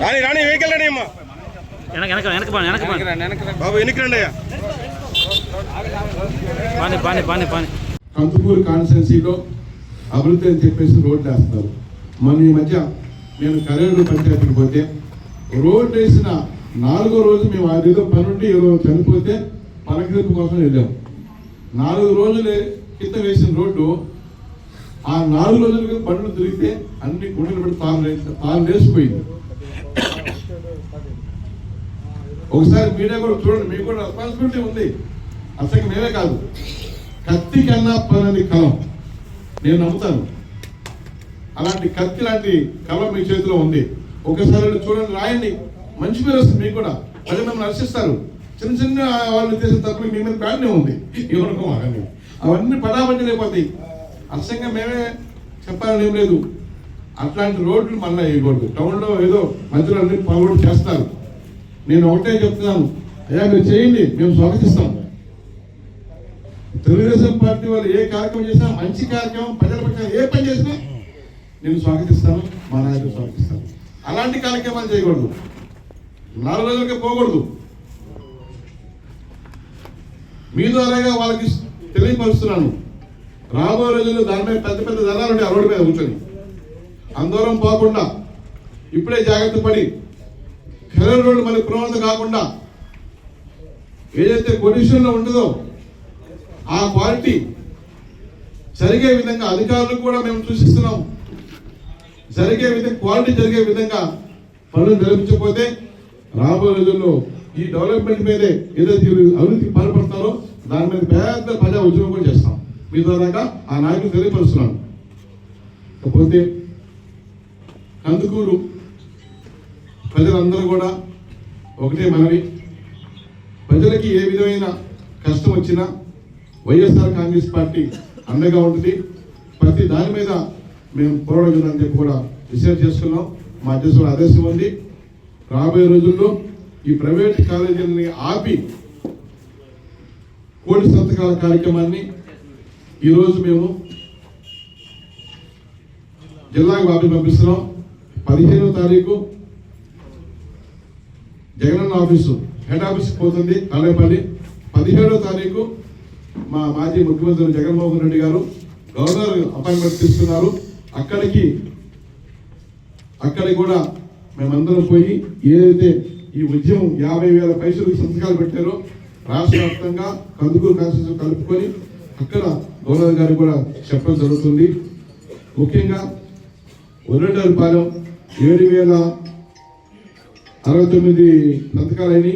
రాని రాని వెహికల్ రాని అమ్మా. వెనక వెనక వెనక బాని వెనక బాని బాబు ఎన్నికి రండి అయ్యా. పాని పాని పాని పాని. కందుకూరు కాన్స్టెన్సీలో అభివృద్ధి అని చెప్పేసి రోడ్లు వేస్తున్నారు. మన ఈ మధ్య నేను కరేడు పంచాయతీకి పోతే రోడ్డు వేసిన నాలుగో రోజు మేము ఆ ఏదో పనుండి ఏదో చనిపోతే పలకరింపు కోసం వెళ్ళాం. నాలుగు రోజులు క్రితం వేసిన రోడ్డు ఆ నాలుగు రోజులుగా పనులు తిరిగితే అన్ని గుండెలు పెట్టి తాను తాను లేచిపోయింది ఒకసారి మీడియా కూడా చూడండి మీకు కూడా రెస్పాన్సిబిలిటీ ఉంది. అసలు మేమే కాదు. కత్తి కన్నా పనని కలం. నేను నమ్ముతాను. అలాంటి కత్తి లాంటి కలం మీ చేతిలో ఉంది. ఒకసారి చూడండి రాయండి. మంచి పేరు వస్తుంది మీకు కూడా. అది మిమ్మల్ని హర్షిస్తారు. చిన్న చిన్న వాళ్ళు చేసిన తప్పులు మీ మీద బ్యాడ్నే ఉంది. ఎవరికో మాకండి అవన్నీ పటాపంచలు అయిపోతాయి. అసంగా మేమే చెప్పాలని ఏం లేదు. అట్లాంటి రోడ్లు మళ్ళీ వేయకూడదు టౌన్లో ఏదో మధ్యలో అన్ని పనులు చేస్తారు. నేను ఒకటే చెప్తున్నాను. అయ్యా మీరు చేయండి మేము స్వాగతిస్తాం. తెలుగుదేశం పార్టీ వాళ్ళు ఏ కార్యక్రమం చేసినా మంచి కార్యక్రమం ప్రజల పక్షాన ఏ పని చేసినా నేను స్వాగతిస్తాను మా నాయకులు స్వాగతిస్తాను అలాంటి కార్యక్రమాలు చేయకూడదు. నాలుగు రోజులకే పోకూడదు. మీ ద్వారాగా వాళ్ళకి తెలియపరుస్తున్నాను. రాబోయే రోజుల్లో దాని మీద పెద్ద పెద్ద దళాలు ఉంటాయి రోడ్డు మీద కూర్చొని. అందరం పోకుండా ఇప్పుడే జాగ్రత్త పడి ఖరీదు రోడ్డు మళ్ళీ పునరుద్ధ కాకుండా ఏదైతే కొడిషన్లో ఉంటుందో ఆ క్వాలిటీ జరిగే విధంగా అధికారులు కూడా మేము సూచిస్తున్నాం. జరిగే విధంగా క్వాలిటీ జరిగే విధంగా పనులు జరిపించకపోతే రాబోయే రోజుల్లో ఈ డెవలప్మెంట్ మీదే ఏదైతే అభివృద్ధి పాల్పడతారో దాని మీద పెద్ద ప్రజా ఉద్యమం కూడా చేస్తాం. మీ ద్వారా ఆ నాయకులు తెలియపరుస్తున్నాను కాకపోతే కందుకూరు ప్రజలందరూ కూడా ఒకటే మనవి. ప్రజలకి ఏ విధమైన కష్టం వచ్చినా వైఎస్ఆర్ కాంగ్రెస్ పార్టీ అండగా ఉంటుంది. ప్రతి దాని మీద మేము పోరాడుతుందని చెప్పి కూడా రిసర్చ్ చేసుకున్నాం మా అధ్యక్షుడు ఆదేశం ఉంది. రాబోయే రోజుల్లో ఈ ప్రైవేట్ కాలేజీలని ఆపి కోటి సంతకాల కార్యక్రమాన్ని ఈరోజు మేము జిల్లాకు బాబీ పంపిస్తున్నాం. పదిహేనో తారీఖు జగనన్న ఆఫీసు హెడ్ ఆఫీస్కి పోతుంది కల్లేపల్లి పదిహేడో తారీఖు మా మాజీ ముఖ్యమంత్రి జగన్మోహన్ రెడ్డి గారు గవర్నర్ అపాయింట్మెంట్ తీసుకున్నారు. అక్కడికి అక్కడికి కూడా మేమందరం పోయి ఏదైతే ఈ ఉద్యమం యాభై వేల పైసలు సంతకాలు పెట్టారో రాష్ట్ర వ్యాప్తంగా కందుకూరు కాన్స్టిట్యూషన్ కలుపుకొని అక్కడ గవర్నర్ గారు కూడా చెప్పడం జరుగుతుంది. ముఖ్యంగా ఉర్రటపాలెం ఏడు వేల అరవై తొమ్మిది సంతకాలని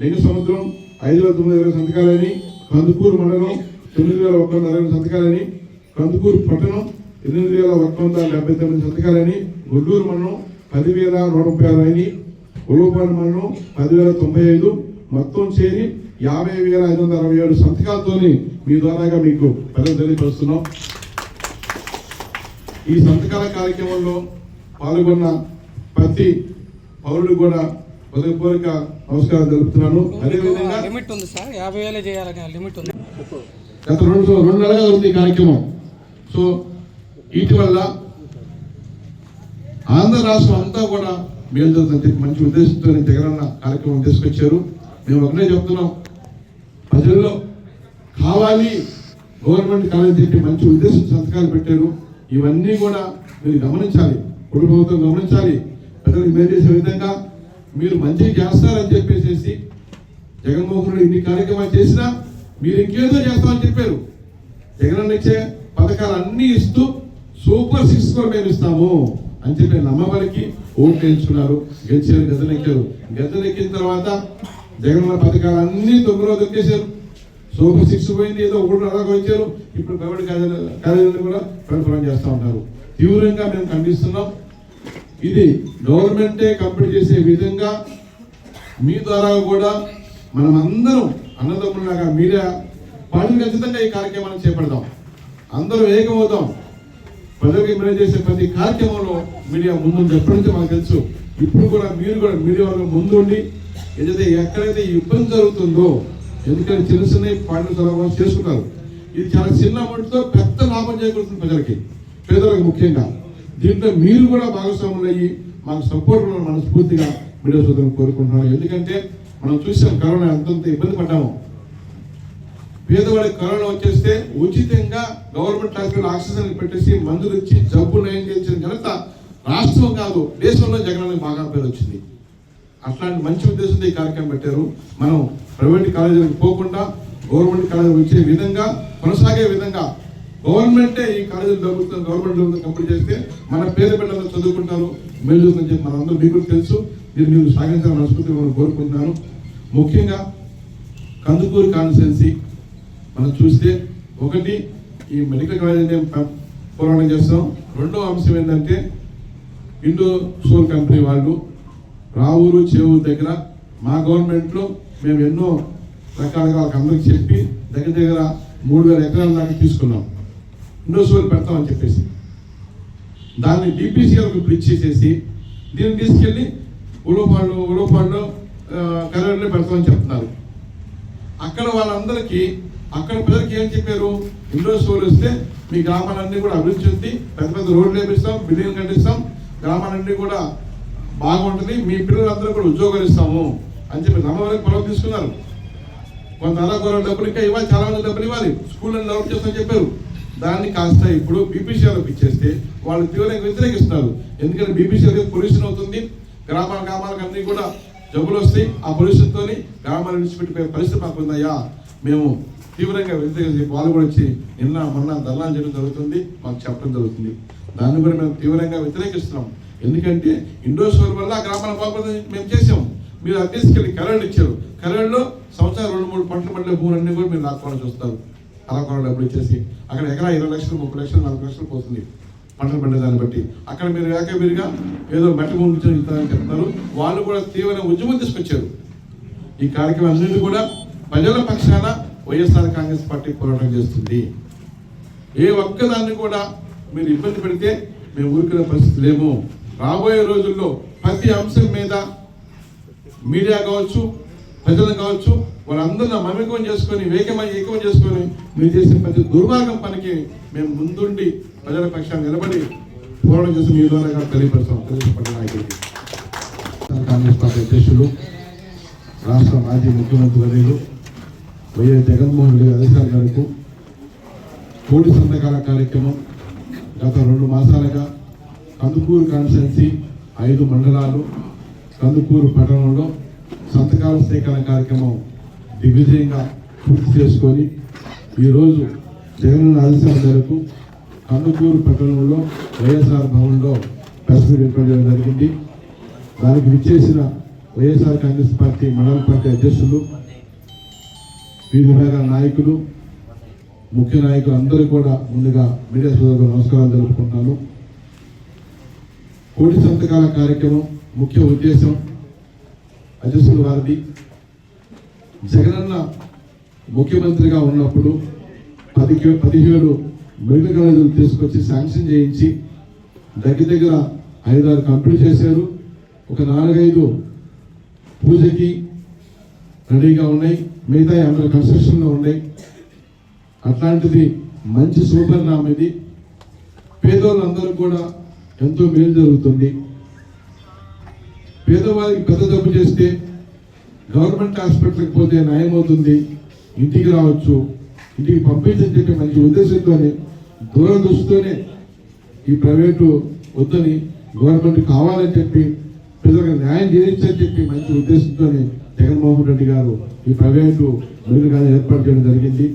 లింగ సంవత్సరం ఐదు వేల తొమ్మిది వేల సంతకాలని కందుకూరు మండలం తొమ్మిది వేల ఒక వంద అరవై సంతకాలని కందుకూరు పట్టణం ఎనిమిది వేల ఒక వంద డెబ్బై తొమ్మిది సంతకాలని గుడ్లూరు మండలం పదివేల నూట ముప్పై ఆరు అని ఉలవపాడు మండలం పదివేల తొంభై ఐదు మొత్తం చేరి యాభై వేల ఐదు వందల అరవై ఏడు సంతకాలతోని మీ ద్వారాగా మీకు ప్రజలు తెలియపరుస్తున్నాం. ఈ సంతకాల కార్యక్రమంలో పాల్గొన్న ప్రతి పౌరుడు కూడా హృదయపూర్వక నమస్కారం తెలుపుతున్నాను. అదేవిధంగా లిమిట్ ఉంది సార్. యాభై వేలే చేయాలని లిమిట్ ఉంది. గత రెండు రెండు నెలలుగా ఉంది ఈ కార్యక్రమం. సో వీటి వల్ల ఆంధ్ర రాష్ట్రం అంతా కూడా మేలు జరుగుతుందని చెప్పి మంచి ఉద్దేశంతో జగనన్న కార్యక్రమం తీసుకొచ్చారు. మేము ఒకటే చెప్తున్నాం. ప్రజల్లో కావాలి గవర్నమెంట్ కాలేజ్ చెప్పి మంచి ఉద్దేశం సంతకాలు పెట్టారు. ఇవన్నీ కూడా మీరు గమనించాలి. కుటుంబ ప్రభుత్వం గమనించాలి. ప్రజలకు మేలు చేసే విధంగా మీరు మంచి చేస్తారని చెప్పేసి జగన్మోహన్ రెడ్డి ఇన్ని కార్యక్రమాలు చేసినా మీరు ఇంకేదో చేస్తామని చెప్పారు. జగన్ ఇచ్చే పథకాలు అన్నీ ఇస్తూ సూపర్ సిక్స్ కూడా మేము ఇస్తాము అని చెప్పి నమ్మవారికి ఓటు గెలుచుకున్నారు గెలిచారు గద్దెనెక్కారు గద్దెనెక్కిన తర్వాత జగన్ పథకాలు అన్నీ తొమ్మిదిలో దొక్కేశారు సూపర్ సిక్స్ పోయింది ఏదో ఒకటి అలాగ వచ్చారు. ఇప్పుడు ప్రైవేట్ కాలేజీలు కూడా ప్రతిఫలం చేస్తూ ఉంటారు తీవ్రంగా మేము ఖండిస్తున్నాం. ఇది గవర్నమెంటే కంప్లీట్ చేసే విధంగా మీ ద్వారా కూడా మనం అందరం అన్నదమ్ములాగా మీడియా పని ఖచ్చితంగా ఈ కార్యక్రమాన్ని చేపడదాం. అందరూ ఏకమవుతాం. ప్రజలకు మేలు చేసే ప్రతి కార్యక్రమంలో మీడియా ముందు ఎప్పటి నుంచో మనకు తెలుసు. ఇప్పుడు కూడా మీరు కూడా మీడియా వాళ్ళ ముందు ఉండి ఏదైతే ఎక్కడైతే ఇబ్బంది జరుగుతుందో ఎందుకంటే చిన్న చిన్న పాటలు చాలా ఇది చాలా చిన్న అమౌంట్తో పెద్ద లాభం చేకూరుతుంది ప్రజలకి. పేదలకు ముఖ్యంగా. దీంట్లో మీరు కూడా భాగస్వాములు అయ్యి మాకు సపోర్ట్ మనస్ఫూర్తిగా మీడియా సోదరులు కోరుకుంటున్నాను. ఎందుకంటే మనం చూసాం కరోనా అంతంత ఇబ్బంది పడ్డాము. పేదవాడికి కరోనా వచ్చేస్తే ఉచితంగా గవర్నమెంట్ హాస్పిటల్ ఆక్సిజన్ పెట్టేసి మందులు ఇచ్చి జబ్బు నయం చేసిన ఘనత రాష్ట్రం కాదు దేశంలో జగనానికి బాగా పేరు వచ్చింది అట్లాంటి మంచి ఉద్దేశంతో ఈ కార్యక్రమం పెట్టారు. మనం ప్రైవేట్ కాలేజీలకు పోకుండా గవర్నమెంట్ కాలేజీలకు వచ్చే విధంగా కొనసాగే విధంగా గవర్నమెంటే ఈ కాలేజీలు డబ్బులతో గవర్నమెంట్ డబ్బులతో కంప్లీట్ చేస్తే మన పేద పిల్లలు చదువుకుంటారు. మేలు అని చెప్పి మనందరూ మీకు తెలుసు. మీరు మీరు సాగించాలని మనస్ఫూర్తిగా మనం కోరుకుంటున్నాను. ముఖ్యంగా కందుకూరు కాన్స్టిట్యున్సీ మనం చూస్తే ఒకటి ఈ మెడికల్ కాలేజ్ పోరాటం చేస్తాం. రెండో అంశం ఏంటంటే ఇండో సోల్ కంపెనీ వాళ్ళు రావూరు చేవూరు దగ్గర మా గవర్నమెంట్లో మేము ఎన్నో రకాలుగా వాళ్ళకి అందరికి చెప్పి దగ్గర దగ్గర మూడు వేల ఎకరాల దాకా తీసుకున్నాం. ఇండో సోల్ పెడతామని చెప్పేసి. దాన్ని డిపిసిఎల్కి బ్రిడ్జ్ ఇచ్చేసేసి దీన్ని తీసుకెళ్ళి ఉలోపాళ్ళు ఉలోపాళ్ళు కరెంట్లో పెడతామని చెప్తున్నారు. అక్కడ వాళ్ళందరికీ అక్కడ ప్రజలకి ఏం చెప్పారు? ఇండో స్టోర్ వస్తే మీ గ్రామాలన్నీ కూడా అభివృద్ధి చెంది పెద్ద పెద్ద రోడ్లు వేపిస్తాం బిల్డింగ్లు కట్టిస్తాం గ్రామాలన్నీ కూడా బాగుంటుంది మీ పిల్లలందరూ కూడా ఉద్యోగాలు ఇస్తాము అని చెప్పి నమ్మవరకు పొలం తీసుకున్నారు. కొంత అలా కొర డబ్బులు ఇంకా ఇవ్వాలి చాలా మంది డబ్బులు ఇవ్వాలి. స్కూల్ డెవలప్ చేస్తామని చెప్పారు. దాన్ని కాస్త ఇప్పుడు బీపీసీఆర్కి ఇచ్చేస్తే వాళ్ళు తీవ్రంగా వ్యతిరేకిస్తున్నారు. ఎందుకంటే బీపీసీఆర్ పొల్యూషన్ అవుతుంది. గ్రామాల గ్రామాలకు అన్ని కూడా జబ్బులు వస్తాయి. ఆ పొల్యూషన్తో గ్రామాలు విడిచిపెట్టిపోయే పరిస్థితి మాకు ఉందయ్యా. మేము తీవ్రంగా వ్యతిరేకించి వాళ్ళు కూడా వచ్చి నిన్న మొన్న ధర్నా చేయడం జరుగుతుంది. మాకు చెప్పడం జరుగుతుంది. దాన్ని కూడా మేము తీవ్రంగా వ్యతిరేకిస్తున్నాం. ఎందుకంటే ఇండో స్టోర్ వల్ల ఆ గ్రామాల బాగుపడుతుంది మేము చేసాం మీరు అది తీసుకెళ్ళి కరెంట్ ఇచ్చారు. కరెంట్లో సంవత్సరం రెండు మూడు పంటలు పండే భూములన్నీ కూడా మీరు లాక్కోవడం చూస్తారు. అలా కొనడం డబ్బులు ఇచ్చేసి అక్కడ ఎకరా ఇరవై లక్షలు ముప్పై లక్షలు నలభై లక్షలు పోతుంది. పంటలు పండే దాన్ని బట్టి. అక్కడ మీరు ఏకబిరిగా ఏదో మెట్ట ముందు చెప్తారు వాళ్ళు కూడా తీవ్ర ఉద్యమం తీసుకొచ్చారు. ఈ కార్యక్రమం అన్నింటి కూడా ప్రజల పక్షాన వైఎస్ఆర్ కాంగ్రెస్ పార్టీ పోరాటం చేస్తుంది. ఏ ఒక్కదాన్ని కూడా మీరు ఇబ్బంది పెడితే మేము ఊరుకునే పరిస్థితి లేము. రాబోయే రోజుల్లో ప్రతి అంశం మీద మీడియా కావచ్చు ప్రజలు కావచ్చు వాళ్ళందరినీ మమేకం చేసుకొని వేగమై ఏకం చేసుకొని మీరు చేసే ప్రతి దుర్మార్గం పనికి మేము ముందుండి ప్రజల పక్షాన్ని నిలబడి పోరాటం చేసి మీ ద్వారా తెలియపరుస్తాం. తెలుగుపడ్డ నాయకుడికి కాంగ్రెస్ పార్టీ అధ్యక్షులు రాష్ట్ర మాజీ ముఖ్యమంత్రి వర్యులు వైఎస్ జగన్మోహన్ రెడ్డి ఆదేశాల మేరకు కోడి సంతకాల కార్యక్రమం గత రెండు మాసాలుగా కందుకూరు కాన్స్టెన్సీ ఐదు మండలాలు కందుకూరు పట్టణంలో సంతకాల సేకరణ కార్యక్రమం దిగ్విజయంగా పూర్తి చేసుకొని ఈరోజు జగన్ ఆదేశాల మేరకు కందుకూరు పట్టణంలో వైఎస్ఆర్ భవన్లో ప్రెస్ మీట్ ఏర్పాటు చేయడం జరిగింది. దానికి విచ్చేసిన వైఎస్ఆర్ కాంగ్రెస్ పార్టీ మండల పార్టీ అధ్యక్షులు వివిధ విభాగాల నాయకులు ముఖ్య నాయకులు అందరూ కూడా ముందుగా మీడియా సోదరులకు నమస్కారాలు తెలుపుకుంటున్నాను. కోటి సంతకాల కార్యక్రమం ముఖ్య ఉద్దేశం అధ్యక్షుల వారిది. జగనన్న ముఖ్యమంత్రిగా ఉన్నప్పుడు పది పదిహేడు మెడికల్ కాలేజీలు తీసుకొచ్చి శాంక్షన్ చేయించి దగ్గర దగ్గర ఐదారు కంప్లీట్ చేశారు. ఒక నాలుగైదు పూజకి రెడీగా ఉన్నాయి. మిగతా అందరూ కన్స్ట్రక్షన్లో ఉన్నాయి. అట్లాంటిది మంచి శుభపరిణామం ఇది. పేదవాళ్ళందరూ కూడా ఎంతో మేలు జరుగుతుంది. పేదవారికి పెద్ద తప్పు చేస్తే గవర్నమెంట్ హాస్పిటల్కి పోతే నయం అవుతుంది ఇంటికి రావచ్చు ఇంటికి పంపించని చెప్పి మంచి ఉద్దేశంతోనే దూరదృష్టితోనే ఈ ప్రైవేటు వద్దని గవర్నమెంట్ కావాలని చెప్పి ప్రజలకు న్యాయం చేయించని చెప్పి మంచి ఉద్దేశంతోనే జగన్మోహన్ రెడ్డి గారు ఈ ప్రైవేటు మెడికల్ కాలేజ్ ఏర్పాటు చేయడం జరిగింది.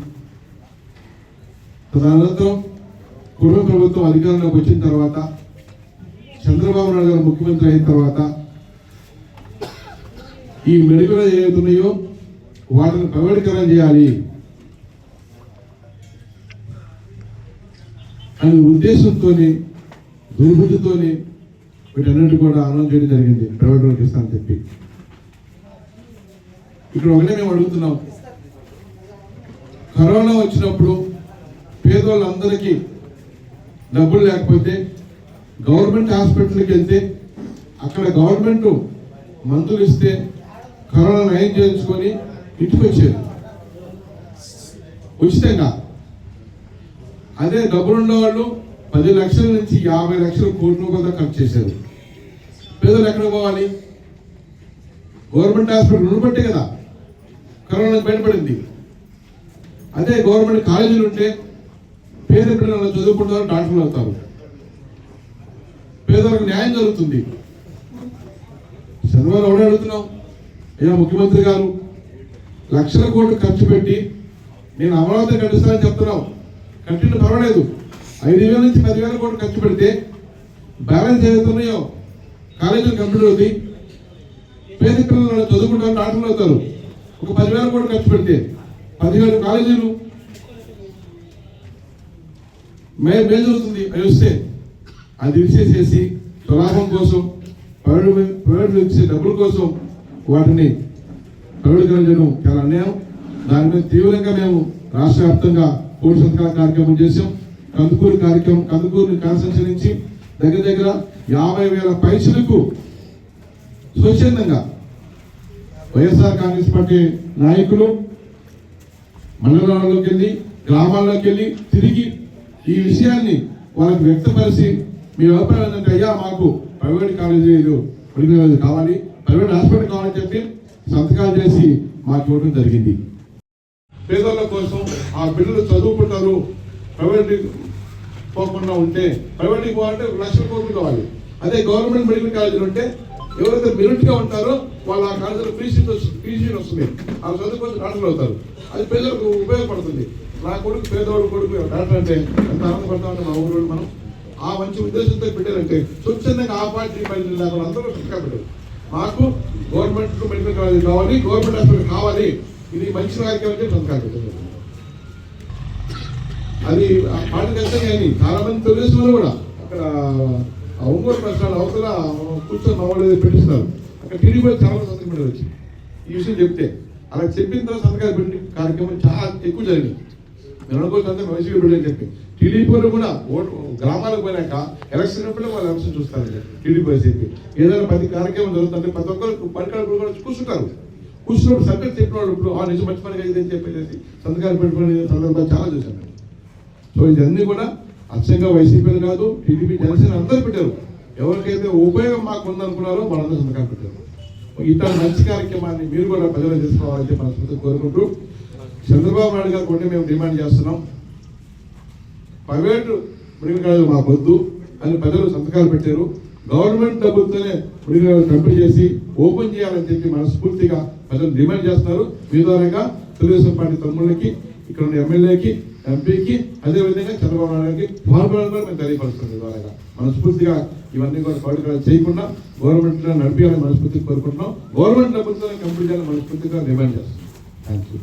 తదనంతరం కుటుంబ ప్రభుత్వం అధికారంలోకి వచ్చిన తర్వాత చంద్రబాబు నాయుడు గారు ముఖ్యమంత్రి అయిన తర్వాత ఈ మెడికల్ ఏవైతున్నాయో వాటిని ప్రైవేటీకరణ చేయాలి. అనే ఉద్దేశంతో దుర్బుద్ధితో వీటన్నిటి కూడా అనౌన్స్ చేయడం జరిగింది. ప్రైవేట్ వాళ్ళకి ఇస్తానని చెప్పి. ఇక్కడ ఒకటే మేము అడుగుతున్నాం. కరోనా వచ్చినప్పుడు పేదవాళ్ళందరికీ డబ్బులు లేకపోతే గవర్నమెంట్ హాస్పిటల్కి వెళ్తే అక్కడ గవర్నమెంట్ మందులు ఇస్తే కరోనా నయం చేయించుకొని ఇంటికి వచ్చేది ఉచితంగా. అదే డబ్బులున్న వాళ్ళు పది లక్షల నుంచి యాభై లక్షల కోట్ల రూపాయలు ఖర్చు చేశారు. పేదలు ఎక్కడ పోవాలి? గవర్నమెంట్ హాస్పిటల్ రుణపట్టే కదా. కరోనా బయటపడింది. అదే గవర్నమెంట్ కాలేజీలు ఉంటే పేద పిల్లలు చదువుకుంటారు డాక్టర్లు అవుతారు. పేదలకు న్యాయం జరుగుతుంది. చంద్రబాబు ఎవరు అడుగుతున్నావు? అయ్యా ముఖ్యమంత్రి గారు లక్షల కోట్లు ఖర్చు పెట్టి నేను అమరావతి కట్టిస్తానని చెప్తున్నావు. కట్టిన పర్వాలేదు. ఐదు వేల నుంచి పదివేల కోట్లు ఖర్చు పెడితే బ్యాలెన్స్ ఏదైతున్నాయో కాలేజీలు కంప్లీట్ అవుతాయి. పేద పిల్లలు చదువుకుంటారు డాక్టర్లు అవుతారు. ఒక పదివేల కోట్లు ఖర్చు పెడితే పదివేల కాలేజీలు మే మే జరుగుతుంది. అవి వస్తే అది విసేసేసి స్వలాభం కోసం ప్రైవేట్ ప్రైవేట్ డబ్బుల కోసం వాటిని ప్రైవేటీకరణ చేయడం చాలా అన్యాయం. దాని మీద తీవ్రంగా మేము రాష్ట్ర వ్యాప్తంగా కోటి సంతకాల కార్యక్రమం చేశాం. కందుకూరు కార్యక్రమం కందుకూరుని కాన్స్టిట్యూన్సీ నుంచి దగ్గర దగ్గర యాభై వేల పైసలకు స్వచ్ఛందంగా వైఎస్ఆర్ కాంగ్రెస్ పార్టీ నాయకులు మండలాల్లోకి వెళ్ళి గ్రామాల్లోకి వెళ్ళి తిరిగి ఈ విషయాన్ని వాళ్ళకి వ్యక్తపరిచి మీ అభిప్రాయం ఏంటంటే అయ్యా మాకు ప్రైవేట్ కాలేజీలు కావాలి. ప్రైవేట్ హాస్పిటల్ కావాలని చెప్పి సంతకాలు చేసి మాకు ఇవ్వడం జరిగింది. పేదోళ్ళ కోసం ఆ బిడ్డలు చదువుకుంటారు. ప్రైవేట్ పోకుండా ఉంటే ప్రైవేట్కి పోవాలంటే లక్షల కోట్లు కావాలి. అదే గవర్నమెంట్ మెడికల్ కాలేజీలు ఉంటే ఎవరైతే మెరిట్గా ఉంటారో వాళ్ళు ఆ కాలేజీలో ఫ్రీ సీట్ వస్తుంది ఫ్రీ వస్తుంది. ఆ చదువుకొని డాక్టర్లు అవుతారు. అది పేదలకు ఉపయోగపడుతుంది. నా కొడుకు పేదవాడు కొడుకు డాక్టర్ అంటే ఎంత ఆనందపడతామని మా ఊరు మనం. ఆ మంచి ఉద్దేశంతో పెట్టారంటే స్వచ్ఛందంగా ఆ పార్టీ పని లేకుండా అందరూ చక్కగా పెట్టారు మాకు గవర్నమెంట్ మెడికల్ కాలేజీ కావాలి గవర్నమెంట్ హాస్పిటల్ కావాలి. ఇది మంచి కార్యక్రమం చెప్పి సంతకాలు పెట్టారు అది ఆ పార్టీ కష్టం కానీ చాలా మంది తెలుగుదేశం కూడా. అక్కడ ఒంగోలు ప్రశ్నలు అవతల కూర్చొని మామూలు పెట్టిస్తున్నారు. అక్కడ టీడీపీ చాలా మంది సంతకం పెట్టారు వచ్చి. ఈ విషయం చెప్తే. అలా చెప్పిన తర్వాత సంతకాలు పెట్టి కార్యక్రమం చాలా ఎక్కువ జరిగింది. నేను అనుకోవచ్చు మంచిగా బిడ్డని చెప్పి. టీడీపీ వాళ్ళు కూడా ఓటు గ్రామాలకు పోయాక ఎలక్షన్ అప్పుడు వాళ్ళు ఎలక్షన్ చూస్తారు. TDP YCP. ఏదైనా ప్రతి కార్యక్రమం జరుగుతుంటే ప్రతి ఒక్కరు పనికాడు కూడా కూర్చుంటారు. కూర్చున్నప్పుడు సబ్జెక్ట్ చెప్పిన వాళ్ళు ఇప్పుడు ఆ నిజం మంచి పని ఇది అని చెప్పేసి సంతకాలు పెట్టుకునే సందర్భాలు చాలా చూశాను సో ఇదన్నీ కూడా అచ్చంగా వైసీపీలు కాదు టీడీపీ జనసేన అందరూ పెట్టారు. ఎవరికైతే ఉపయోగం మాకు ఉందనుకున్నారో వాళ్ళందరూ సంతకాలు పెట్టారు. ఇట్లాంటి మంచి కార్యక్రమాన్ని మీరు కూడా ప్రజలు చేసుకోవాలని మనస్ఫూర్తిగా కోరుకుంటూ చంద్రబాబు నాయుడు గారు కొన్ని మేము డిమాండ్ చేస్తున్నాం. ప్రైవేటు మెడికల్ కాలేజ్ మా వద్దు అని ప్రజలు సంతకాలు పెట్టారు. గవర్నమెంట్ డబ్బులతోనే మెడికల్ కాలేజ్ చేసి ఓపెన్ చేయాలని చెప్పి మనస్ఫూర్తిగా ప్రజలు డిమాండ్ చేస్తున్నారు. మీ ద్వారాగా తెలుగుదేశం పార్టీ తమ్ముళ్ళకి ఇక్కడ ఉన్న ఎమ్మెల్యేకి ఎంపీకి అదేవిధంగా చంద్రబాబు నాయుడు గారికి మేము తెలియపరుస్తుంది మీ మనస్ఫూర్తిగా ఇవన్నీ కూడా పౌరులు చేయకుండా గవర్నమెంట్ నడిపించాలని మనస్ఫూర్తిగా కోరుకుంటున్నాం. గవర్నమెంట్ డబ్బులతో కంప్లీట్ చేయాలని మనస్ఫూర్తిగా డిమాండ్ చేస్తున్నాం. Thank you